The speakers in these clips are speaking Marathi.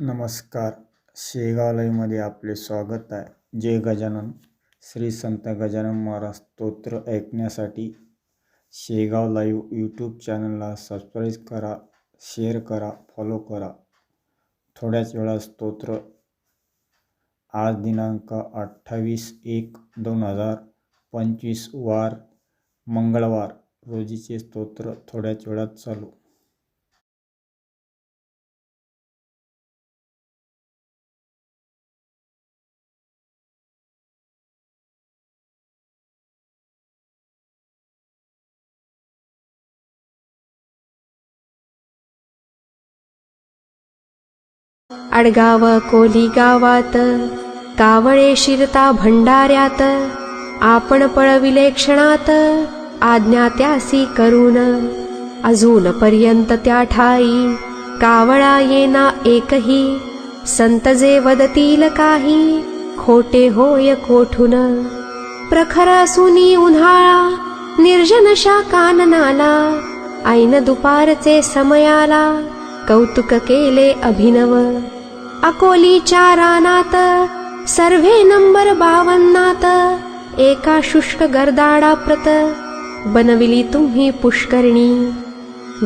नमस्कार. शेगावलाईमध्ये आपले स्वागत आहे. जय गजानन. श्री संत गजानन महाराज स्तोत्र ऐकण्यासाठी शेगाव लाईव्ह यूट्यूब चॅनलला सबस्क्राईब करा शेअर करा फॉलो करा. थोड्याच वेळा स्तोत्र. आज दिनांक अठ्ठावीस एक दोन हजार पंचवीस वार मंगळवार. रोजीचे स्तोत्र थोड्याच वेळात चालू. अडगाव कोली गावात कावळे शिरता भंडाऱ्यात आपण पळविले क्षणात आज्ञा त्यासी करून. अजून पर्यंत त्या ठाई कावळा येना एकही संत जे वदतील काही खोटे होय कोठून? प्रखर सुनी उन्हाळा निर्जनशा काननाला ऐन दुपारचे समयाला कौतुक केले अभिनव. अकोलीच्या रानात सर्वे नंबर बावन्नात एका शुष्क गर्दाडा प्रत बनविली तुम्ही पुष्करणी.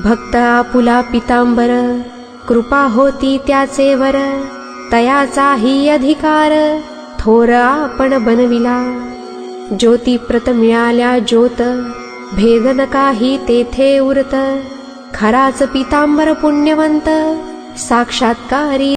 भक्त आपुला पितांबर कृपा होती त्याचे वर तयाचाही अधिकार थोर आपण बनविला. ज्योतिप्रत मिळाल्या ज्योत भेदन काही तेथे उरत खराच पितांबर पुण्यवंत साक्षात्कारी